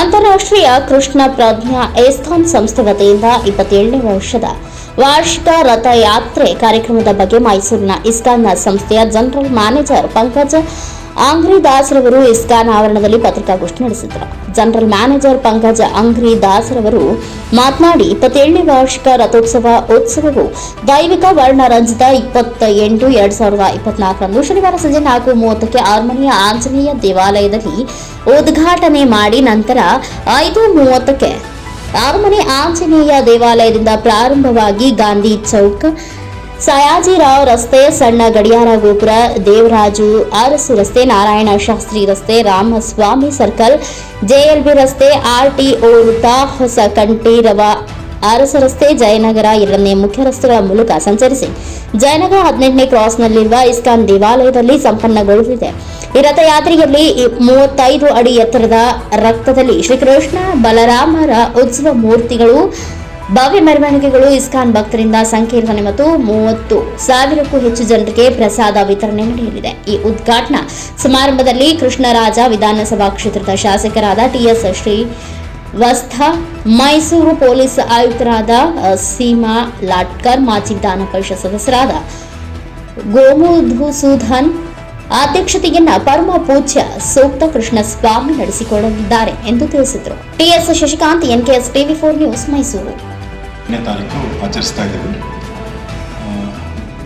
ಅಂತಾರಾಷ್ಟ್ರೀಯ ಕೃಷ್ಣ ಪ್ರಜ್ಞಾ ಏಸ್ಥಾನ್ ಸಂಸ್ಥೆ ವತಿಯಿಂದ ಇಪ್ಪತ್ತೇಳನೇ ವರ್ಷದ ವಾರ್ಷಿಕ ರಥಯಾತ್ರೆ ಕಾರ್ಯಕ್ರಮದ ಬಗ್ಗೆ ಮೈಸೂರಿನ ಇಸ್ಕಾನ್ ಸಂಸ್ಥೆಯ ಜನರಲ್ ಮ್ಯಾನೇಜರ್ ಪಂಕಜ್ ಅಂಗ್ರಿದಾಸ್ರವರು ಇಸ್ಕಾನ್ ಆವರಣದಲ್ಲಿ ಪತ್ರಿಕಾಗೋಷ್ಠಿ ನಡೆಸಿದರು ಜನರಲ್ ಮ್ಯಾನೇಜರ್ ಪಂಕಜ ಅಂಗ್ರಿ ದಾಸ್ ರವರು ಮಾತನಾಡಿ, ಇಪ್ಪತ್ತೇಳನೇ ವಾರ್ಷಿಕ ರಥೋತ್ಸವ ಉತ್ಸವವು ದೈವಿಕ ವರ್ಣರಂಜಿತ ಇಪ್ಪತ್ತ ಎಂಟು ಎರಡ್ ಸಾವಿರದ ಇಪ್ಪತ್ನಾಲ್ಕರಂದು ಶನಿವಾರ ಸಂಜೆ ನಾಲ್ಕು ಮೂವತ್ತಕ್ಕೆ ಆರ್ಮನಿಯ ಆಂಜನೇಯ ದೇವಾಲಯದಲ್ಲಿ ಉದ್ಘಾಟನೆ ಮಾಡಿ ನಂತರ ಐದು ಮೂವತ್ತಕ್ಕೆ ಆರ್ಮನೆ ಆಂಜನೇಯ ದೇವಾಲಯದಿಂದ ಪ್ರಾರಂಭವಾಗಿ ಗಾಂಧಿ ಚೌಕ್ ಸಯಾಜಿರಾವ್ ರಸ್ತೆ ಸಣ್ಣ ಗಡಿಯಾರ ಗೋಪುರ, ದೇವರಾಜು ಅರಸು ರಸ್ತೆ, ನಾರಾಯಣ ಶಾಸ್ತ್ರಿ ರಸ್ತೆ, ರಾಮಸ್ವಾಮಿ ಸರ್ಕಲ್, ಜೆಎಲ್ಬಿ ರಸ್ತೆ ಆರ್ಟಿಒ ವೃತ್ತ, ಹೊಸ ಕಂಠೀರವ ಅರಸ ರಸ್ತೆ, ಜಯನಗರ ಎರಡನೇ ಮುಖ್ಯ ರಸ್ತೆಗಳ ಮೂಲಕ ಸಂಚರಿಸಿ ಜಯನಗರ ಹದಿನೆಂಟನೇ ಕ್ರಾಸ್ನಲ್ಲಿರುವ ಇಸ್ಕಾನ್ ದೇವಾಲಯದಲ್ಲಿ ಸಂಪನ್ನಗೊಳ್ಳಲಿದೆ. ಈ ರಥಯಾತ್ರೆಯಲ್ಲಿ ಮೂವತ್ತೈದು ಅಡಿ ಎತ್ತರದ ರಕ್ತದಲ್ಲಿ ಶ್ರೀಕೃಷ್ಣ ಬಲರಾಮರ ಉತ್ಸವ ಮೂರ್ತಿಗಳು ಭವ್ಯ ಮೆರವಣಿಗೆಗಳು ಇಸ್ಕಾನ್ ಭಕ್ತರಿಂದ ಸಂಕೀರ್ತನೆ ಮತ್ತು ಮೂವತ್ತು ಸಾವಿರಕ್ಕೂ ಹೆಚ್ಚು ಜನರಿಗೆ ಪ್ರಸಾದ ವಿತರಣೆ ನಡೆಯಲಿದೆ. ಈ ಉದ್ಘಾಟನಾ ಸಮಾರಂಭದಲ್ಲಿ ಕೃಷ್ಣರಾಜ ವಿಧಾನಸಭಾ ಕ್ಷೇತ್ರದ ಶಾಸಕರಾದ TS Srivatsa Mysuru police ಆಯುಕ್ತರಾದ ಸೀಮಾ ಲಾಟ್ಕರ್ ಮಾಜಿ ವಿಧಾನ ಪರಿಷತ್ ಸದಸ್ಯರಾದ ಗೋಮುಧುಸೂಧನ್ ಅಧ್ಯಕ್ಷತೆಯನ್ನ ಪರಮ ಪೂಜ್ಯ ಸೂಕ್ತ ಕೃಷ್ಣ ಸ್ವಾಮಿ ನಡೆಸಿಕೊಳ್ಳಲಿದ್ದಾರೆ ಎಂದು ತಿಳಿಸಿದರು. TS Shashikant NKS TV four news, Mysuru. ಹತ್ತನೇ ತಾರೀಕು ಆಚರಿಸ್ತಾ ಇದ್ದೀವಿ.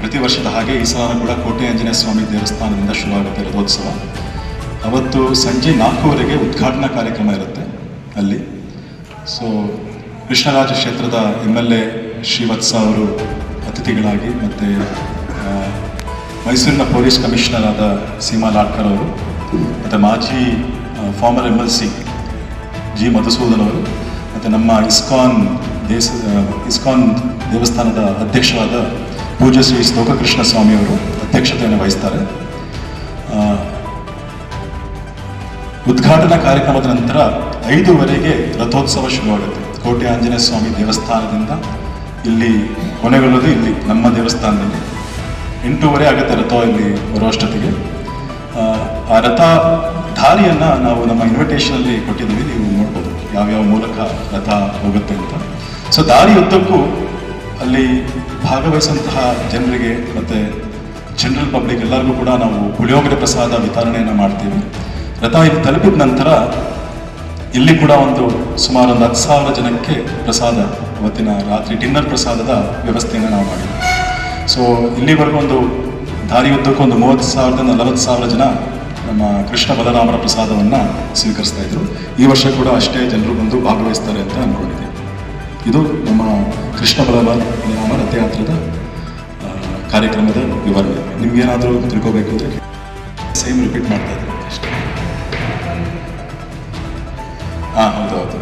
ಪ್ರತಿ ವರ್ಷದ ಹಾಗೆ ಈ ಸಲ ಕೂಡ ಕೋಟೆ ಆಂಜನೇಯ ಸ್ವಾಮಿ ದೇವಸ್ಥಾನದಿಂದ ಶುರುವಾಗುತ್ತೆ ರಥೋತ್ಸವ. ಅವತ್ತು ಸಂಜೆ ನಾಲ್ಕೂವರೆಗೆ ಉದ್ಘಾಟನಾ ಕಾರ್ಯಕ್ರಮ ಇರುತ್ತೆ ಅಲ್ಲಿ. ಸೊ ಕೃಷ್ಣರಾಜ ಕ್ಷೇತ್ರದ ಎಂ ಎಲ್ ಎ ಶ್ರೀವತ್ಸ ಅವರು ಅತಿಥಿಗಳಾಗಿ ಮತ್ತು ಮೈಸೂರಿನ ಪೊಲೀಸ್ ಕಮಿಷನರ್ ಆದ ಸೀಮಾ ಲಾಡ್ಕರ್ ಅವರು ಮತ್ತು ಮಾಜಿ former M L C G Madhusudan ಅವರು ಮತ್ತು ನಮ್ಮ ಇಸ್ಕಾನ್ ದೇಶ ಇಸ್ಕಾನ್ ದೇವಸ್ಥಾನದ ಅಧ್ಯಕ್ಷರಾದ ಪೂಜ್ಯ ಶ್ರೀ ಸ್ವಾಮಿ ಅವರು ಅಧ್ಯಕ್ಷತೆಯನ್ನು ವಹಿಸ್ತಾರೆ. ಉದ್ಘಾಟನಾ ಕಾರ್ಯಕ್ರಮದ ನಂತರ ಐದುವರೆಗೆ ರಥೋತ್ಸವ ಶುರುವಾಗುತ್ತೆ. ಕೋಟೆ ಆಂಜನೇಯ ಸ್ವಾಮಿ ದೇವಸ್ಥಾನದಿಂದ ಇಲ್ಲಿ ಕೊನೆಗೊಳ್ಳೋದು ಇಲ್ಲಿ ನಮ್ಮ ದೇವಸ್ಥಾನದಲ್ಲಿ. ಎಂಟೂವರೆ ಆಗುತ್ತೆ ರಥ ಇಲ್ಲಿ ಬರುವಷ್ಟೊತ್ತಿಗೆ ಆ ರಥ ದಾರಿಯನ್ನು ನಾವು ನಮ್ಮ ಇನ್ವಿಟೇಷನಲ್ಲಿ ಕೊಟ್ಟಿದ್ದೀವಿ, ನೀವು ನೋಡ್ಬೋದು ಯಾವ್ಯಾವ ಮೂಲಕ ರಥ ಹೋಗುತ್ತೆ ಅಂತ. ಸೊ ದಾರಿ ಉದ್ದಕ್ಕೂ ಅಲ್ಲಿ ಭಾಗವಹಿಸುವಂತಹ ಜನರಿಗೆ ಮತ್ತು ಜನರಲ್ ಪಬ್ಲಿಕ್ ಎಲ್ಲರಿಗೂ ಕೂಡ ನಾವು ಪುಳಿಯೋಗರೆ ಪ್ರಸಾದ ವಿತರಣೆಯನ್ನು ಮಾಡ್ತೀವಿ. ರಥ ಇಲ್ಲಿ ತಲುಪಿದ ನಂತರ ಇಲ್ಲಿ ಕೂಡ ಒಂದು ಸುಮಾರು ಒಂದು ಹತ್ತು ಸಾವಿರ ಜನಕ್ಕೆ ಪ್ರಸಾದ ಇವತ್ತಿನ ರಾತ್ರಿ ಡಿನ್ನರ್ ಪ್ರಸಾದದ ವ್ಯವಸ್ಥೆಯನ್ನು ನಾವು ಮಾಡಿದ್ವಿ. ಸೊ ಇಲ್ಲಿವರೆಗೂ ಒಂದು ದಾರಿ ಉದ್ದಕ್ಕೂ ಒಂದು ಮೂವತ್ತು ಸಾವಿರದಿಂದ ನಲವತ್ತು ಸಾವಿರ ಜನ ನಮ್ಮ ಕೃಷ್ಣ ಬಲರಾಮರ ಪ್ರಸಾದವನ್ನು ಸ್ವೀಕರಿಸ್ತಾ ಇದ್ರು. ಈ ವರ್ಷ ಕೂಡ ಅಷ್ಟೇ ಜನರು ಬಂದು ಭಾಗವಹಿಸ್ತಾರೆ ಅಂತ ಅಂದ್ಕೊಂಡಿದ್ದೀವಿ ಇದು ನಮ್ಮ ಕೃಷ್ಣ ಬಲರಾಮ ಬಲರಾಮ ರಥಯಾತ್ರದ ಕಾರ್ಯಕ್ರಮದ ವಿವರಣೆ. ನಿಮ್ಗೇನಾದರೂ ತಿಳ್ಕೋಬೇಕು ಅಂದರೆ ಸೇಮ್ ರಿಪೀಟ್ ಮಾಡ್ತಾ ಇದ್ದೀನಿ. ಅಷ್ಟೇ ಹಾಂ ಹೌದು ಹೌದು.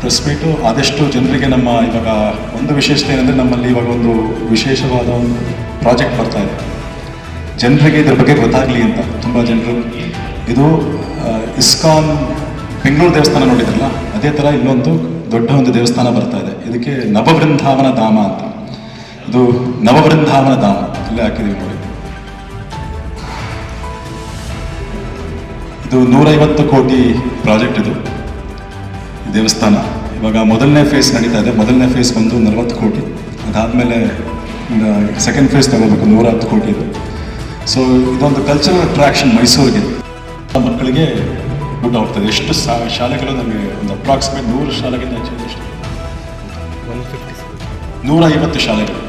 ಪ್ರೆಸ್ ಮೀಟು ಆದಷ್ಟು ಜನರಿಗೆ ನಮ್ಮ ಇವಾಗ ಒಂದು ವಿಶೇಷತೆ ಏನಂದರೆ ನಮ್ಮಲ್ಲಿ ಇವಾಗ ಒಂದು ವಿಶೇಷವಾದ ಒಂದು ಪ್ರಾಜೆಕ್ಟ್ ಬರ್ತಾ ಇದೆ. ಜನರಿಗೆ ಇದ್ರ ಬಗ್ಗೆ ಗೊತ್ತಾಗಲಿ ಅಂತ. ತುಂಬ ಜನರು. ಇದು ಇಸ್ಕಾನ್ ಬೆಂಗಳೂರು ದೇವಸ್ಥಾನ ನೋಡಿದ್ರಲ್ಲ, ಅದೇ ಥರ ಇನ್ನೊಂದು ದೊಡ್ಡ ಒಂದು ದೇವಸ್ಥಾನ ಬರ್ತಾ ಇದೆ. ಇದಕ್ಕೆ ನವಬೃಂದಾವನ ಧಾಮ ಅಂತ. ಇದು ನವಬೃಂದಾವನ ಧಾಮ. ಇಲ್ಲೇ ಹಾಕಿದೀವಿ ನೋಡಿ. ಇದು ನೂರೈವತ್ತು ಕೋಟಿ ಪ್ರಾಜೆಕ್ಟ್ ಇದು ದೇವಸ್ಥಾನ. ಇವಾಗ ಮೊದಲನೇ ಫೇಸ್ ನಡೀತಾ ಇದೆ. ಮೊದಲನೇ ಫೇಸ್ ಬಂದು ನಲವತ್ತು ಕೋಟಿ. ಅದಾದಮೇಲೆ ಸೆಕೆಂಡ್ ಫೇಸ್ ತಗೋಬೇಕು ನೂರ ಹತ್ತು ಕೋಟಿ ಇದು. ಸೊ ಇದೊಂದು ಕಲ್ಚರಲ್ ಅಟ್ರಾಕ್ಷನ್ ಮೈಸೂರಿಗೆ. ಮಕ್ಕಳಿಗೆ ಊಟ ಹೋಗ್ತದೆ ಎಷ್ಟು ಸಾ, ಶಾಲೆಗಳು ನಮಗೆ ಒಂದು ಅಪ್ರಾಕ್ಸಿಮೇಟ್ ನೂರು ಶಾಲೆಗಿಂತ ಹೆಚ್ಚು ನೂರ ಐವತ್ತು ಶಾಲೆಗಳು.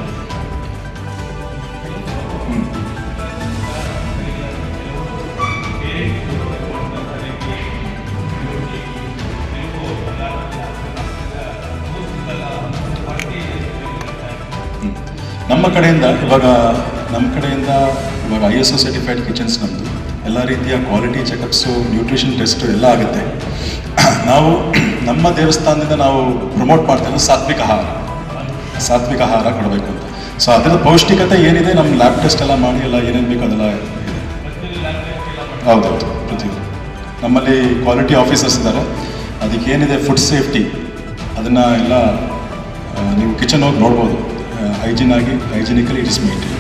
ನಮ್ಮ ಕಡೆಯಿಂದ ಇವಾಗ, ನಮ್ಮ ಕಡೆಯಿಂದ ಇವಾಗ I S O certified kitchens ನಮ್ಮದು ಎಲ್ಲ ರೀತಿಯ ಕ್ವಾಲಿಟಿ ಚೆಕಪ್ಸು ನ್ಯೂಟ್ರಿಷನ್ ಟೆಸ್ಟು ಎಲ್ಲ ಆಗುತ್ತೆ. ನಾವು ನಮ್ಮ ದೇವಸ್ಥಾನದಿಂದ ನಾವು ಪ್ರಮೋಟ್ ಮಾಡ್ತೇವೆ ಸಾತ್ವಿಕ ಆಹಾರ. ಸಾತ್ವಿಕ ಆಹಾರ ಕೊಡಬೇಕು ಅಂತ. ಸೊ ಅದರ ಪೌಷ್ಟಿಕತೆ ಏನಿದೆ ನಮ್ಮ ಲ್ಯಾಬ್ ಟೆಸ್ಟ್ ಎಲ್ಲ ಮಾಡಿ, ಎಲ್ಲ ಏನೇನು ಬೇಕು ಅದೆಲ್ಲ ಹೌದು ಪ್ರತಿಯೊಂದು ನಮ್ಮಲ್ಲಿ ಕ್ವಾಲಿಟಿ ಆಫೀಸರ್ಸ್ ಇದ್ದಾರೆ. ಅದಕ್ಕೆ ಏನಿದೆ ಫುಡ್ ಸೇಫ್ಟಿ ಅದನ್ನು ಎಲ್ಲ ನೀವು ಕಿಚನ್ ಹೋಗಿ ನೋಡ್ಬೋದು. ಹೈಜಿನ್ ಆಗಿ ಹೈಜಿನಿಕಲಿ ಇಟ್ ಇಸ್ ಮೇಂಟೈನ್